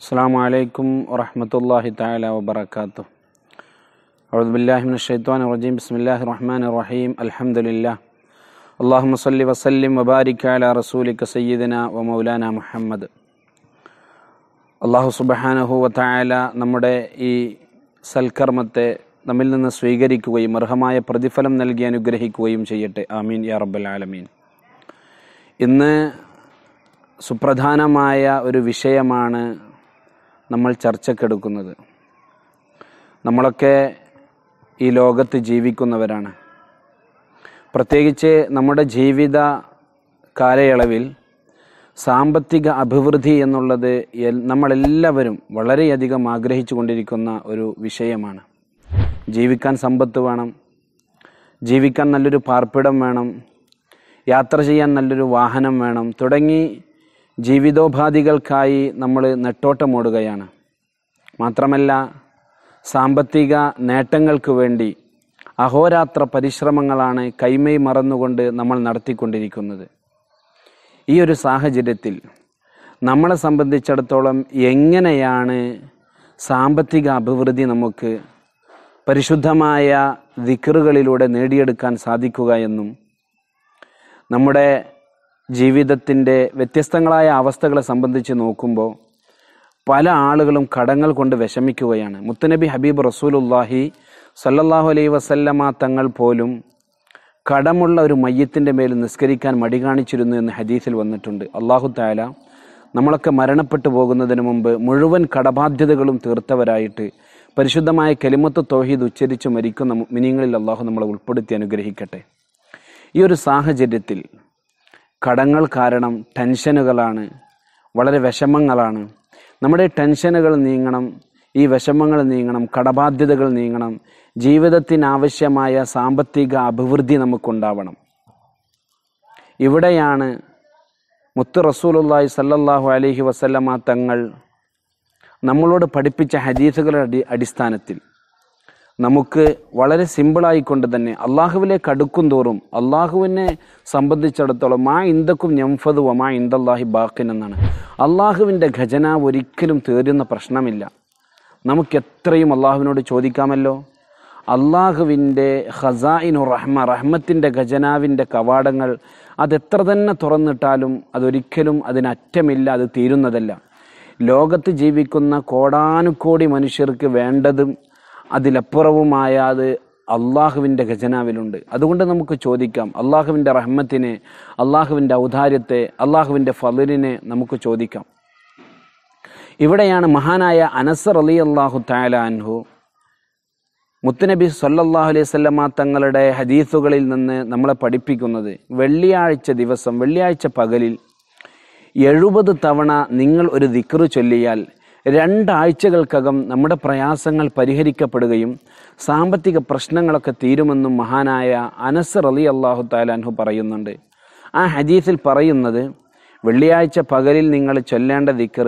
السلام عليكم ورحمة الله تعالى وبركاته أعوذ بالله من الشيطان الرجيم بسم الله الرحمن الرحيم الحمد لله اللهم صل وسلم وبارك على رسولك سيدنا ومولانا മുഹമ്മദ് അള്ളാഹു സുബഹാനഹു വതായാല നമ്മുടെ ഈ സൽക്കർമ്മത്തെ നമ്മിൽ നിന്ന് സ്വീകരിക്കുകയും അർഹമായ പ്രതിഫലം നൽകി അനുഗ്രഹിക്കുകയും ചെയ്യട്ടെ ആമീൻ യാ റബ്ബൽ ആലമീൻ ഇന്ന് സുപ്രധാനമായ ഒരു വിഷയമാണ് നമ്മൾ ചർച്ചക്കെടുക്കുന്നത് നമ്മളൊക്കെ ഈ ലോകത്ത് ജീവിക്കുന്നവരാണ്. പ്രത്യേകിച്ച് നമ്മുടെ ജീവിത കാലയളവിൽ സാമ്പത്തിക അഭിവൃദ്ധി എന്നുള്ളത് നമ്മളെല്ലാവരും വളരെയധികം ആഗ്രഹിച്ചു കൊണ്ടിരിക്കുന്ന ഒരു വിഷയമാണ്. ജീവിക്കാൻ സമ്പത്ത് വേണം. ജീവിക്കാൻ നല്ലൊരു പാർപ്പിടം വേണം. യാത്ര ചെയ്യാൻ നല്ലൊരു വാഹനം വേണം. തുടങ്ങി ജീവിതോപാധികൾക്കായി നമ്മൾ നെട്ടോട്ടമോടുകയാണ് മാത്രമല്ല സാമ്പത്തിക നേട്ടങ്ങൾക്ക് വേണ്ടി അഹോരാത്ര പരിശ്രമങ്ങളാണ് കൈമൈ മറന്നുകൊണ്ട് നമ്മൾ നടത്തിക്കൊണ്ടിരിക്കുന്നത്. ഈ ഒരു സാഹചര്യത്തിൽ നമ്മളെ സംബന്ധിച്ചിടത്തോളം എങ്ങനെയാണ് സാമ്പത്തിക അഭിവൃദ്ധി നമുക്ക് പരിശുദ്ധമായ ദിക്കറുകളിലൂടെ നേടിയെടുക്കാൻ സാധിക്കുക എന്നും നമ്മുടെ ജീവിതത്തിന്റെ വ്യത്യസ്തങ്ങളായ അവസ്ഥകളെ സംബന്ധിച്ച് നോക്കുമ്പോൾ പല ആളുകളും കടങ്ങൾ കൊണ്ട് വിഷമിക്കുകയാണ്. മുത്തനബി ഹബീബ് റസൂലുല്ലാഹി സല്ലല്ലാഹു അലൈ വസല്ലമ തങ്ങൾ പോലും കടമുള്ള ഒരു മയ്യത്തിന്റെ മേൽ നിസ്കരിക്കാൻ മടി കാണിച്ചിരുന്നു എന്ന് ഹദീസിൽ വന്നിട്ടുണ്ട്. അള്ളാഹു താല നമ്മളൊക്കെ മരണപ്പെട്ടു പോകുന്നതിന് മുമ്പ് മുഴുവൻ കടബാധ്യതകളും തീർത്തവരായിട്ട് പരിശുദ്ധമായ കെലിമത്ത് തോഹീദ് ഉച്ചരിച്ച് മരിക്കുന്ന മിനിങ്ങളിൽ അള്ളാഹു നമ്മളെ ഉൾപ്പെടുത്തി അനുഗ്രഹിക്കട്ടെ. ഈ ഒരു സാഹചര്യത്തിൽ കടങ്ങൾ കാരണം ടെൻഷനുകളാണ്. വളരെ വിഷമങ്ങളാണ്. നമ്മുടെ ടെൻഷനുകൾ നീങ്ങണം. ഈ വിഷമങ്ങൾ നീങ്ങണം. കടബാധ്യതകൾ നീങ്ങണം. ജീവിതത്തിനാവശ്യമായ സാമ്പത്തിക അഭിവൃദ്ധി നമുക്കുണ്ടാവണം. ഇവിടെയാണ് മുത്ത് റസൂലുള്ളാഹി സല്ലല്ലാഹു അലഹി വസല്ലമ തങ്ങൾ നമ്മളോട് പഠിപ്പിച്ച ഹദീസുകളുടെ അടി അടിസ്ഥാനത്തിൽ. നമുക്ക് വളരെ സിമ്പിളായിക്കൊണ്ട് തന്നെ അള്ളാഹുവിലേക്ക് അടുക്കും തോറും അള്ളാഹുവിനെ സംബന്ധിച്ചിടത്തോളം മാ ഇന്ദക്കും ഞംഫതു മാ ഇന്ദല്ലാഹി ബാക്കിൻ എന്നാണ്. അള്ളാഹുവിന്റെ ഖജനാവ് ഒരിക്കലും തീരുന്ന പ്രശ്നമില്ല. നമുക്ക് എത്രയും അള്ളാഹുവിനോട് ചോദിക്കാമല്ലോ? അള്ളാഹുവിന്റെ ഖസായിനു റഹ്മ റഹ്മത്തിന്റെ ഖജനാവിന്റെ കവാടങ്ങൾ അതെത്ര തന്നെ തുറന്നിട്ടാലും അതൊരിക്കലും അതിനറ്റമില്ല അത് തീരുന്നതല്ല. ലോകത്ത് ജീവിക്കുന്ന കോടാനുകോടി മനുഷ്യർക്ക് വേണ്ടതും അതിലപ്പുറവുമായ അത് അള്ളാഹുവിന്റെ ഖജനാവിലുണ്ട്. അതുകൊണ്ട് നമുക്ക് ചോദിക്കാം അള്ളാഹുവിന്റെ റഹ്മത്തിനെ അള്ളാഹുവിന്റെ ഔദാര്യത്തെ അള്ളാഹുവിന്റെ ഫലിനെ നമുക്ക് ചോദിക്കാം. ഇവിടെയാണ് മഹാനായ അനസർ അലി അള്ളാഹു തായാലു മുത്തുനബി സല്ലാഹു അലൈഹി സ്വല്ലമ തങ്ങളുടെ ഹദീസുകളിൽ നിന്ന് നമ്മളെ പഠിപ്പിക്കുന്നത്. വെള്ളിയാഴ്ച ദിവസം വെള്ളിയാഴ്ച പകലിൽ എഴുപത് തവണ നിങ്ങൾ ഒരു ദിക്റ് ചൊല്ലിയാൽ രണ്ടാഴ്ചകൾക്കകം നമ്മുടെ പ്രയാസങ്ങൾ പരിഹരിക്കപ്പെടുകയും സാമ്പത്തിക പ്രശ്നങ്ങളൊക്കെ തീരുമെന്നും മഹാനായ അനസർ അലി അള്ളാഹു താലാൻഹു പറയുന്നുണ്ട്. ആ ഹദീസിൽ പറയുന്നത് വെള്ളിയാഴ്ച പകലിൽ നിങ്ങൾ ചൊല്ലേണ്ട ദിക്കർ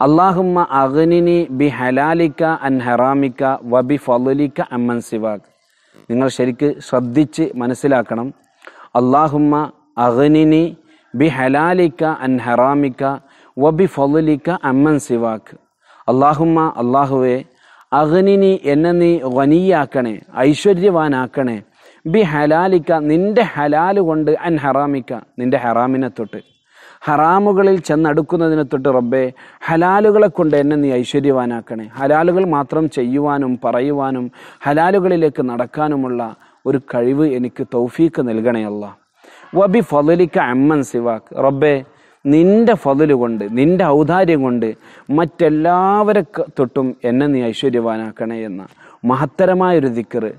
അള്ളാഹുമ്മ അഗ്നിനി ബി ഹലാലിക്ക അൻ ഹറാമിക്ക വബി ഫലിക്ക അമ്മൻ സിവാഖ് നിങ്ങൾ ശരിക്ക് ശ്രദ്ധിച്ച് മനസ്സിലാക്കണം. അള്ളാഹുമ്മ അഗ്നിനി ബി ഹലാലിക്ക അൻ ഹറാമിക്ക വബി ഫലിക്ക അമ്മൻ സിവാക്ക്. അള്ളാഹുമ്മ അള്ളാഹുവെ അഗ്നിനി എന്നെ നീ വനിയാക്കണേ ഐശ്വര്യവാനാക്കണേ. ബി ഹലാലിക്ക നിന്റെ ഹലാൽ കൊണ്ട് അൻ ഹറാമിക്ക നിന്റെ ഹറാമിനെ തൊട്ട്. ഹറാമുകളിൽ ചെന്നടുക്കുന്നതിനെ തൊട്ട് റബ്ബെ ഹലാലുകളെ കൊണ്ട് എന്നെ നീ ഐശ്വര്യവാനാക്കണേ. ഹലാലുകൾ മാത്രം ചെയ്യുവാനും പറയുവാനും ഹലാലുകളിലേക്ക് നടക്കാനുമുള്ള ഒരു കഴിവ് എനിക്ക് തൗഫീക്ക് നൽകണേ അല്ല വബി ഫലിക്ക അമ്മൻ സിവാക്ക്. റബ്ബെ നിന്റെ ഫതിൽ കൊണ്ട് നിന്റെ ഔദാര്യം കൊണ്ട് മറ്റെല്ലാവരെ തൊട്ടും എന്നെ നീ ഐശ്വര്യവാനാക്കണേ എന്ന. മഹത്തരമായൊരു ദിക്കറ്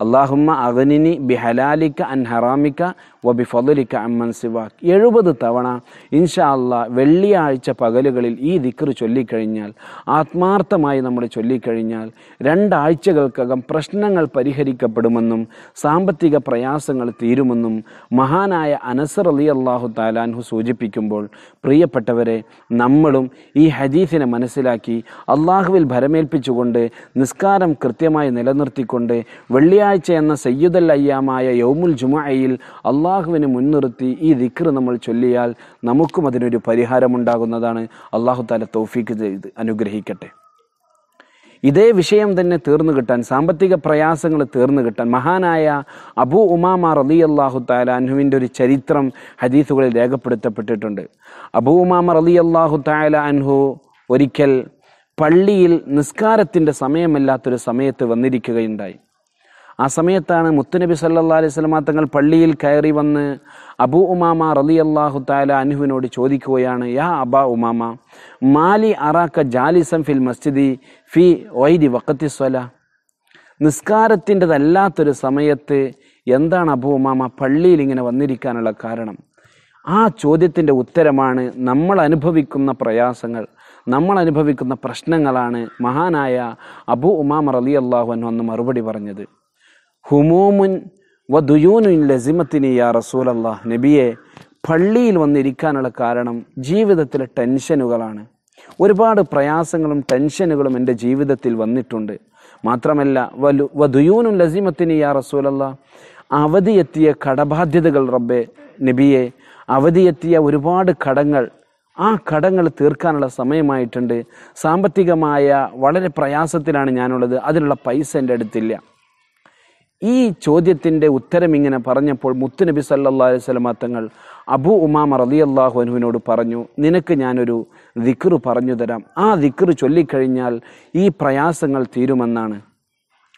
അള്ളാഹുമ്മ അഗനിനി ബി ഹലാലിക്ക അൻ ഹറാമിക്ക വ ബി ഫضലിക്ക അമ്മൻ സിവാക്ക്. എഴുപത് തവണ ഇൻഷാ അല്ലാ വെള്ളിയാഴ്ച പകലുകളിൽ ഈ ദിക്ർ ചൊല്ലിക്കഴിഞ്ഞാൽ ആത്മാർത്ഥമായി നമ്മൾ ചൊല്ലിക്കഴിഞ്ഞാൽ രണ്ടാഴ്ചകൾക്കകം പ്രശ്നങ്ങൾ പരിഹരിക്കപ്പെടുമെന്നും സാമ്പത്തിക പ്രയാസങ്ങൾ തീരുമെന്നും മഹാനായ അനസർ അലി അള്ളാഹു താലാൻഹു സൂചിപ്പിക്കുമ്പോൾ പ്രിയപ്പെട്ടവരെ നമ്മളും ഈ ഹദീഫിനെ മനസ്സിലാക്കി അള്ളാഹുവിൽ ഭരമേൽപ്പിച്ചുകൊണ്ട് നിസ്കാരം കൃത്യമായി നിലനിർത്തിക്കൊണ്ട് വെള്ളിയാഴ്ച വെള്ളിയാഴ്ച എന്ന സയ്യുദൽ അയ്യാമായ യൗമുൽ ജുമായിൽ അള്ളാഹുവിനെ മുൻനിർത്തി ഈ ദിക്ർ നമ്മൾ ചൊല്ലിയാൽ നമുക്കും അതിനൊരു പരിഹാരമുണ്ടാകുന്നതാണ്. അള്ളാഹു താല തൗഫീക്ക് ചെയ്ത് അനുഗ്രഹിക്കട്ടെ. ഇതേ വിഷയം തന്നെ തീർന്നു കിട്ടാൻ സാമ്പത്തിക പ്രയാസങ്ങൾ തീർന്നു കിട്ടാൻ മഹാനായ അബു ഉമാമ റലി അള്ളാഹു താല ഒരു ചരിത്രം ഹദീസുകളിൽ രേഖപ്പെടുത്തപ്പെട്ടിട്ടുണ്ട്. അബു ഉമാമ റലി അള്ളാഹു താല അൻഹു ഒരിക്കൽ പള്ളിയിൽ നിസ്കാരത്തിന്റെ സമയമല്ലാത്തൊരു സമയത്ത് വന്നിരിക്കുകയുണ്ടായി. ആ സമയത്താണ് മുത്തുനബി സല്ലാ അലൈഹി തങ്ങൾ പള്ളിയിൽ കയറി വന്ന് അബു ഉമാമ റലി അള്ളാഹു താല അനുഹുവിനോട് ചോദിക്കുകയാണ് യാ അബാ ഉമാമ മാലി അറാക്ക ജാലിസം ഫിൽ മസ്ജിദി ഫി വൈദി വക്കത്തി സ്വല? നിസ്കാരത്തിന്റെതല്ലാത്തൊരു സമയത്ത് എന്താണ് അബു ഉമാമ പള്ളിയിൽ ഇങ്ങനെ വന്നിരിക്കാനുള്ള കാരണം? ആ ചോദ്യത്തിന്റെ ഉത്തരമാണ് നമ്മൾ അനുഭവിക്കുന്ന പ്രയാസങ്ങൾ നമ്മൾ അനുഭവിക്കുന്ന പ്രശ്നങ്ങളാണ് മഹാനായ അബു ഉമാമ റലി അള്ളാഹു അന്ന് മറുപടി പറഞ്ഞത്. ഹുമൂമുൻ വ ദുയൂനുൻ ലസിമത്തിനി യാ റസൂലല്ലാ നബിയെ പള്ളിയിൽ വന്നിരിക്കാനുള്ള കാരണം ജീവിതത്തിലെ ടെൻഷനുകളാണ്. ഒരുപാട് പ്രയാസങ്ങളും ടെൻഷനുകളും എന്റെ ജീവിതത്തിൽ വന്നിട്ടുണ്ട്. മാത്രമല്ല വലു വധുയൂനും ലസീമത്തിന് യാ റസൂലല്ല അവധിയെത്തിയ കടബാധ്യതകൾ റബ്ബെ നബിയെ അവധിയെത്തിയ ഒരുപാട് കടങ്ങൾ ആ കടങ്ങൾ തീർക്കാനുള്ള സമയമായിട്ടുണ്ട്. സാമ്പത്തികമായ വളരെ പ്രയാസത്തിലാണ് ഞാനുള്ളത്. അതിനുള്ള പൈസ എന്റെ അടുത്തില്ല. ഈ ചോദ്യത്തിന്റെ ഉത്തരം ഇങ്ങനെ പറഞ്ഞപ്പോൾ മുത്തുനബി സല്ലാ അലൈഹി തങ്ങൾ അബു ഉമാമ റലി അള്ളാഹു അനുവിനോട് പറഞ്ഞു നിനക്ക് ഞാനൊരു ദിക്റ് പറഞ്ഞു തരാം. ആ ദിക്റ് ചൊല്ലിക്കഴിഞ്ഞാൽ ഈ പ്രയാസങ്ങൾ തീരുമെന്നാണ്.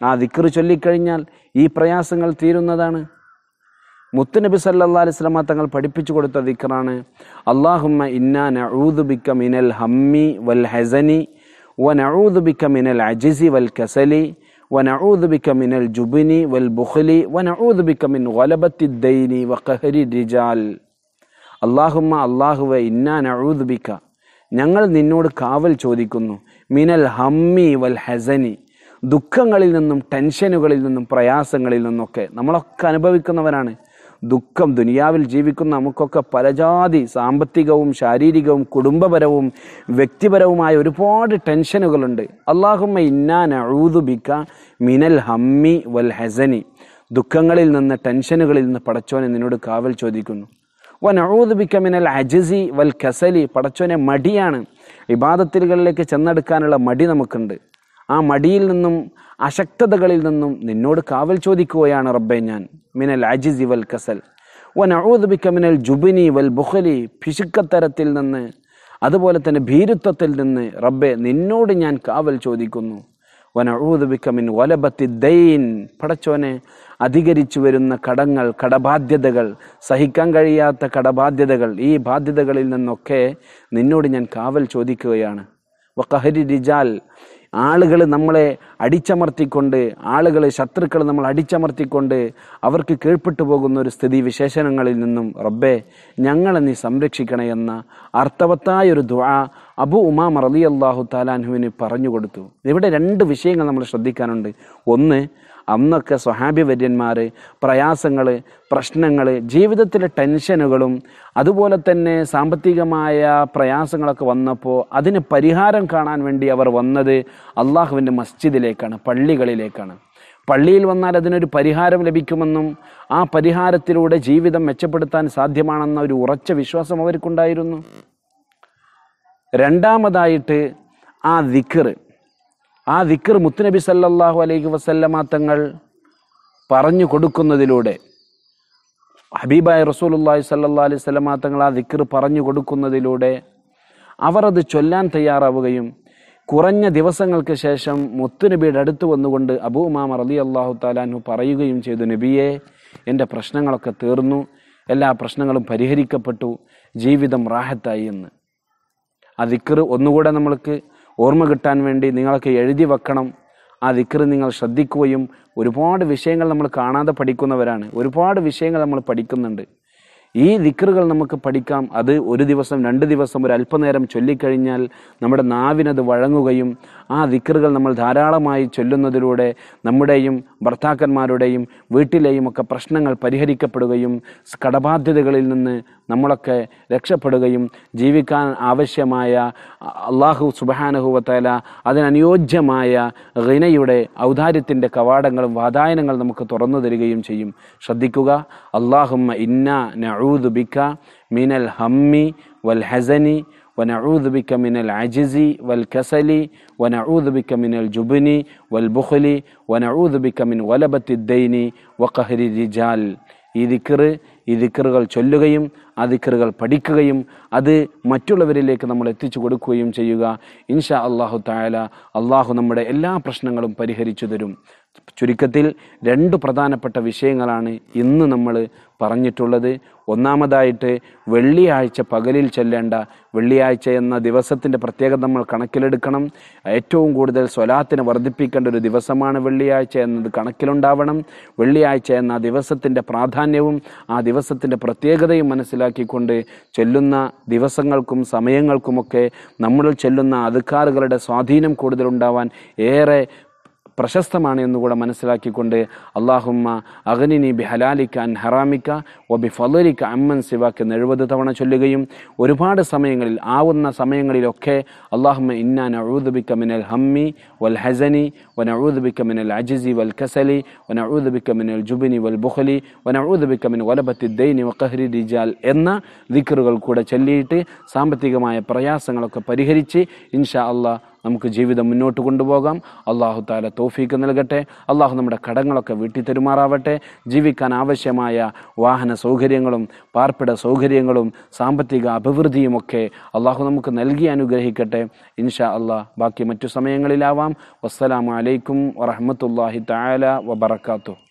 ആ ദിക്റ് ചൊല്ലിക്കഴിഞ്ഞാൽ ഈ പ്രയാസങ്ങൾ തീരുന്നതാണ്. മുത്തുനബി സല്ലാ അലൈഹി തങ്ങൾ പഠിപ്പിച്ചു കൊടുത്ത ദിക്റാണ് അള്ളാഹുമ്മ ഇന്നാ നഊദു ബിക്ക മിനൽ ഹമ്മി വൽ ഹസനി വ നഊദു ബിക്ക മിനൽ അജിസി വൽ കസലി ونعوذ بك من الجبن والبخل ونعوذ بك من غلبة الدين وقهر الرجال اللهم اللهم إنا نعوذ بك ഞങ്ങൾ നിന്നോട് കാവൽ ചോദിക്കുന്നു മിനൽ ഹമ്മി വൽ ഹസനി ദുഃഖങ്ങളിൽ നിന്നും ടെൻഷനുകളിൽ നിന്നും പ്രയാസങ്ങളിൽ നിന്നൊക്കെ നമ്മളൊക്കെ അനുഭവിക്കുന്നവരാണ് ദുഃഖം ദുനിയാവിൽ ജീവിക്കുന്ന നമുക്കൊക്കെ പലജാതി സാമ്പത്തികവും ശാരീരികവും കുടുംബപരവും വ്യക്തിപരവുമായ ഒരുപാട് ടെൻഷനുകളുണ്ട്. അള്ളാഹുമ്മ ഇന്നാൻ അഴൂതുബിക്ക മിനൽ ഹമ്മി വൽ ഹസനി. ദുഃഖങ്ങളിൽ നിന്ന് ടെൻഷനുകളിൽ നിന്ന് പടച്ചോനെ നിന്നോട് കാവൽ ചോദിക്കുന്നു. വൻ അഴൂതുബിക്ക മിനൽ അജസി വൽ കസലി. പടച്ചോനെ മടിയാണ്. ഇബാദത്തിലുകളിലേക്ക് ചെന്നെടുക്കാനുള്ള മടി നമുക്കുണ്ട്. ആ മടിയിൽ നിന്നും അശക്തതകളിൽ നിന്നും നിന്നോട് കാവൽ ചോദിക്കുകയാണ് റബ്ബെ ഞാൻ. മിനൽ അജിസി വൽ കസൽ. വൻ അഴൂതുബിക്ക മിനൽ ജുബിനി വൽ ബുഖലി. പിശുക്കത്തരത്തിൽ നിന്ന് അതുപോലെ തന്നെ ഭീരുത്വത്തിൽ നിന്ന് റബ്ബെ നിന്നോട് ഞാൻ കാവൽ ചോദിക്കുന്നു. വൻ അഴൂതുബിക്ക മിൻ വലബത്തി ദൈൻ. പടച്ചോനെ അധികരിച്ചു വരുന്ന കടങ്ങൾ കടബാധ്യതകൾ സഹിക്കാൻ കഴിയാത്ത കടബാധ്യതകൾ ഈ ബാധ്യതകളിൽ നിന്നൊക്കെ നിന്നോട് ഞാൻ കാവൽ ചോദിക്കുകയാണ്. വക്കഹരി റിജാൽ. ആളുകൾ നമ്മളെ അടിച്ചമർത്തിക്കൊണ്ട് ആളുകൾ ശത്രുക്കൾ നമ്മൾ അടിച്ചമർത്തിക്കൊണ്ട് അവർക്ക് കീഴ്പ്പെട്ടു പോകുന്ന ഒരു സ്ഥിതി വിശേഷണങ്ങളിൽ നിന്നും റബ്ബെ ഞങ്ങളെ നീ സംരക്ഷിക്കണേ എന്ന അർത്ഥവത്തായ ഒരു ദുആ അബു ഉമാ മറലി അള്ളാഹു താലാൻഹുവിന് പറഞ്ഞു കൊടുത്തു. ഇവിടെ രണ്ട് വിഷയങ്ങൾ നമ്മൾ ശ്രദ്ധിക്കാനുണ്ട്. ഒന്ന് അന്നൊക്കെ സ്വഹാബി വര്യന്മാർ പ്രയാസങ്ങൾ പ്രശ്നങ്ങൾ ജീവിതത്തിലെ ടെൻഷനുകളും അതുപോലെ തന്നെ സാമ്പത്തികമായ പ്രയാസങ്ങളൊക്കെ വന്നപ്പോൾ അതിന് പരിഹാരം കാണാൻ വേണ്ടി അവർ വന്നത് അള്ളാഹുവിന്റെ മസ്ജിദിലേക്കാണ് പള്ളികളിലേക്കാണ്. പള്ളിയിൽ വന്നാൽ അതിനൊരു പരിഹാരം ലഭിക്കുമെന്നും ആ പരിഹാരത്തിലൂടെ ജീവിതം മെച്ചപ്പെടുത്താൻ സാധ്യമാണെന്ന ഒരു ഉറച്ച വിശ്വാസം അവർക്കുണ്ടായിരുന്നു. രണ്ടാമതായിട്ട് ആ ദിക്കറ് ആ ദിക്കർ മുത്തുനബി സല്ലാഹു അലൈഹി വസല്ലമ തങ്ങൾ പറഞ്ഞു കൊടുക്കുന്നതിലൂടെ ഹബീബായ റസൂലുള്ളാഹി സല്ലാ അലൈഹി വസല്ലമ തങ്ങൾ ആ ദിക്കർ പറഞ്ഞു കൊടുക്കുന്നതിലൂടെ അവർ അത് ചൊല്ലാൻ തയ്യാറാവുകയും കുറഞ്ഞ ദിവസങ്ങൾക്ക് ശേഷം മുത്തുനബിയുടെ അടുത്ത് വന്നുകൊണ്ട് അബൂ ഉമാമ റലി അള്ളാഹു താലാൻഹു പറയുകയും ചെയ്തു നബിയെ എന്റെ പ്രശ്നങ്ങളൊക്കെ തീർന്നു എല്ലാ പ്രശ്നങ്ങളും പരിഹരിക്കപ്പെട്ടു ജീവിതം റാഹത്തായി എന്ന്. ആ ദിക്കർ ഒന്നുകൂടെ നമ്മൾക്ക് ഓർമ്മ കിട്ടാൻ വേണ്ടി നിങ്ങളൊക്കെ എഴുതി വെക്കണം. ആ ദിക്കറ് നിങ്ങൾ ശ്രദ്ധിക്കുകയും ഒരുപാട് വിഷയങ്ങൾ നമ്മൾ കാണാതെ പഠിക്കുന്നവരാണ്. ഒരുപാട് വിഷയങ്ങൾ നമ്മൾ പഠിക്കുന്നുണ്ട്. ഈ ദിക്കറുകൾ നമുക്ക് പഠിക്കാം. അത് ഒരു ദിവസം രണ്ട് ദിവസം ഒരു അല്പനേരം ചൊല്ലിക്കഴിഞ്ഞാൽ നമ്മുടെ നാവിനത് വഴങ്ങുകയും ആ ദിക്കറുകൾ നമ്മൾ ധാരാളമായി ചൊല്ലുന്നതിലൂടെ നമ്മുടെയും ഭർത്താക്കന്മാരുടെയും വീട്ടിലെയും ഒക്കെ പ്രശ്നങ്ങൾ പരിഹരിക്കപ്പെടുകയും കടബാധ്യതകളിൽ നിന്ന് നമ്മളൊക്കെ രക്ഷപ്പെടുകയും ജീവിക്കാൻ ആവശ്യമായ അള്ളാഹു സുബാനഹുവത്തല അതിനനുയോജ്യമായ ഹിനയുടെ ഔദാര്യത്തിൻ്റെ കവാടങ്ങളും വാതായനങ്ങൾ നമുക്ക് തുറന്നു തരികയും ചെയ്യും ശ്രദ്ധിക്കുക അള്ളാഹുമ്മ ഇന്ന നഊദു ബിക മിനൽ ഹമ്മി വൽ ഹസനി ونعوذ بك من العجز والكسل ونعوذ بك من الجبن والبخل ونعوذ بك من غلبة الدين وقهر الرجال ഈ ദിക്കറ് ഈ ദിക്കറുകൾ ചൊല്ലുകയും ആ ദിക്കറുകൾ പഠിക്കുകയും അത് മറ്റുള്ളവരിലേക്ക് നമ്മൾ എത്തിച്ചു കൊടുക്കുകയും ചെയ്യുക. ഇൻഷാ അള്ളാഹു തായാല അള്ളാഹു നമ്മുടെ എല്ലാ പ്രശ്നങ്ങളും പരിഹരിച്ചു തരും. ചുരുക്കത്തിൽ രണ്ട് പ്രധാനപ്പെട്ട വിഷയങ്ങളാണ് ഇന്ന് നമ്മൾ പറഞ്ഞിട്ടുള്ളത്. ഒന്നാമതായിട്ട് വെള്ളിയാഴ്ച പകലിൽ ചെല്ലേണ്ട വെള്ളിയാഴ്ച എന്ന ദിവസത്തിന്റെ പ്രത്യേകത നമ്മൾ കണക്കിലെടുക്കണം. ഏറ്റവും കൂടുതൽ സ്വലാത്തിന് വർദ്ധിപ്പിക്കേണ്ട ഒരു ദിവസമാണ് വെള്ളിയാഴ്ച എന്നത് കണക്കിലുണ്ടാവണം. വെള്ളിയാഴ്ച എന്ന ദിവസത്തിന്റെ പ്രാധാന്യവും ആ ദിവസത്തിന്റെ പ്രത്യേകതയും മനസ്സിലാക്കിക്കൊണ്ട് ചെല്ലുന്ന ദിവസങ്ങൾക്കും സമയങ്ങൾക്കുമൊക്കെ നമ്മൾ ചെല്ലുന്ന അധികാറുകളുടെ സ്വാധീനം കൂടുതലുണ്ടാവാൻ ഏറെ പ്രശസ്തമാണ് എന്നുകൂടെ മനസ്സിലാക്കിക്കൊണ്ട് അള്ളാഹുമ്മ അഗ്നിനി ബി ഹലാലിക്ക അൻ ഹറാമിക്ക ഒ ബി ഫലരിക്ക അമ്മൻ സിവാക്ക് എന്ന് എഴുപത് തവണ ചൊല്ലുകയും ഒരുപാട് സമയങ്ങളിൽ ആവുന്ന സമയങ്ങളിലൊക്കെ അള്ളാഹുമ്മ ഇന്നാൻ അഴുദബിക്ക മിനൽ ഹമ്മി വൽ ഹസനി വൻ അഴുദബിക്ക മിനൽ അജിസി വൽ കസലി വൻ അഴുദബിക്ക മിനൽ ജുബിനി വൽ ബുഹലി വൻ അഴുദബിക്ക മിൻ വലബത്തി ദൈനി വഖഹരി റിജാൽ എന്ന ദിക്കറുകൾ കൂടെ ചൊല്ലിയിട്ട് സാമ്പത്തികമായ പ്രയാസങ്ങളൊക്കെ പരിഹരിച്ച് ഇൻഷാ അള്ളാഹ് നമുക്ക് ജീവിതം മുന്നോട്ട് കൊണ്ടുപോകാം. അള്ളാഹു താല തോഫീക്ക് നൽകട്ടെ. അള്ളാഹു നമ്മുടെ കടങ്ങളൊക്കെ വീട്ടി തരുമാറാവട്ടെ ജീവിക്കാൻ ആവശ്യമായ വാഹന സൗകര്യങ്ങളും പാർപ്പിട സൗകര്യങ്ങളും സാമ്പത്തിക അഭിവൃദ്ധിയുമൊക്കെ അള്ളാഹു നമുക്ക് നൽകി അനുഗ്രഹിക്കട്ടെ. ഇൻഷാ അള്ളാഹ് ബാക്കി മറ്റു സമയങ്ങളിലാവാം. വസ്സലാമലൈക്കും വറഹമത്തല്ലാഹി താല വബർക്കാത്തു